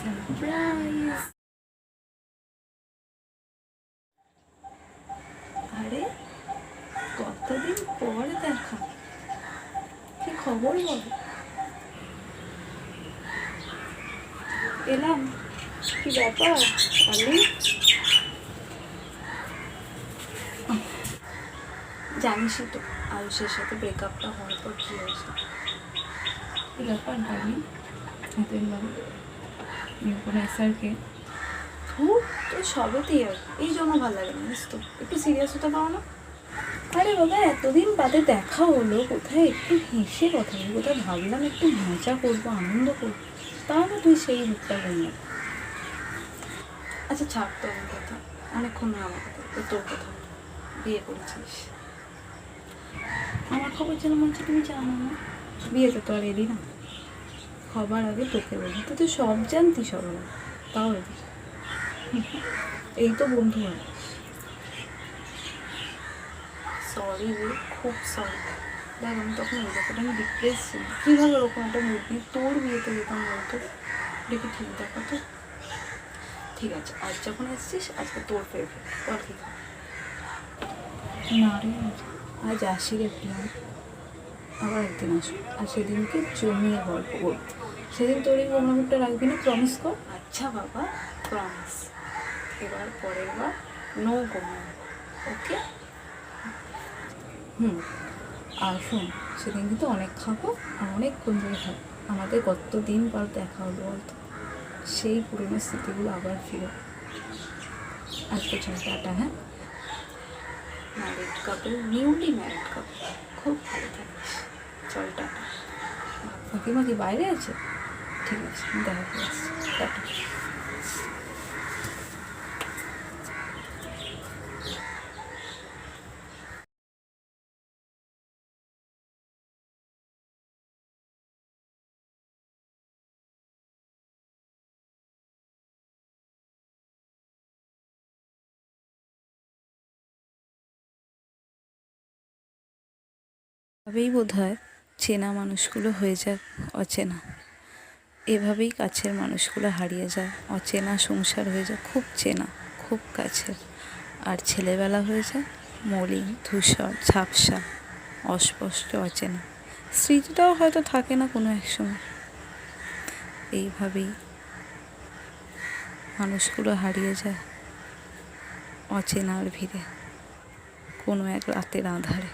Surprise. আরে, কতদিন পরে দেখা? কি খবর বল? এলাম, কি ব্যাপার? আলি জানিসই তো, আয়ুষের সাথে ব্রেকআপটা হওয়ার পর কি হয়েছে? ব্যাপার ডালি এতদিন বাবা কোনো ধুর, তো সবেতেই আর এই জন্য ভালো লাগে না তো একটু সিরিয়াস হতে পারো না? আরে বাবা, এতদিন বাদে দেখা হলো। কোথায় একটু হেসে কথা বলি কোথায় ভাবলাম একটু মজা করব, আনন্দ করব। তাহলে তুই সেই রূপটা বললাম আচ্ছা ছাড় তো আমার কথা। অনেকক্ষণ আমার কথা তোর কথা বিয়ে করেছিস। আমার খবর যেন মনে হচ্ছে তুমি জানো না। বিয়েতে তো আর এলি না। সবার আগে তোকে বলি তুই তো সব জানতি আগে। তাও এই তো বন্ধু আর সরি রে খুব সরি দেখ আমি তখন ওই ব্যাপারটা আমি ডিপ্রেস ছিলাম। কীভাবে ওরকম একটা মুড নিয়ে তোর বিয়েতে যেতাম বলতো? দেখি ঠিক দেখা তো। ঠিক আছে আজ যখন এসছিস আজকে তোর ফেভারিট বল কি না রে। আজ আসি রে প্রিয়াম আবার একদিন আসো আর সেদিনকে জমিয়ে গল্প করব সেদিন তোর এই মোটামুটিটা রাখবি না প্রমিস কর? আচ্ছা বাবা প্রমিস এবার পরের বার নো কোনো ওকে হুম। আর শোন সেদিন কিন্তু অনেক খাব আর অনেকক্ষণ ধরে খাব আমাদের কত দিন পর দেখা হলো বলতো। সেই পুরনো স্মৃতিগুলো আবার ফিরে। আজকে চল টাটা হ্যাঁ? Married couple newly married couple খুব ভালো থাকিস। চল টাটা কাকিমা কি বাইরে আছে? ঠিক আছে দেখা টাটা। এভাবেই বোধ হয় চেনা মানুষগুলো হয়ে যায় অচেনা। এভাবেই কাছের মানুষগুলো হারিয়ে যায়। অচেনা সংসার হয়ে যায়, খুব চেনা, খুব কাছের। আর ছেলেবেলা হয়ে যায়, মলিন, ধূসর, ঝাপসা, অস্পষ্ট, অচেনা। স্মৃতিটাও হয়তো থাকে না কোনো এক সময়। এইভাবেই মানুষগুলো হারিয়ে যায় অচেনার ভিড়ে, কোনো এক রাতের আধারে।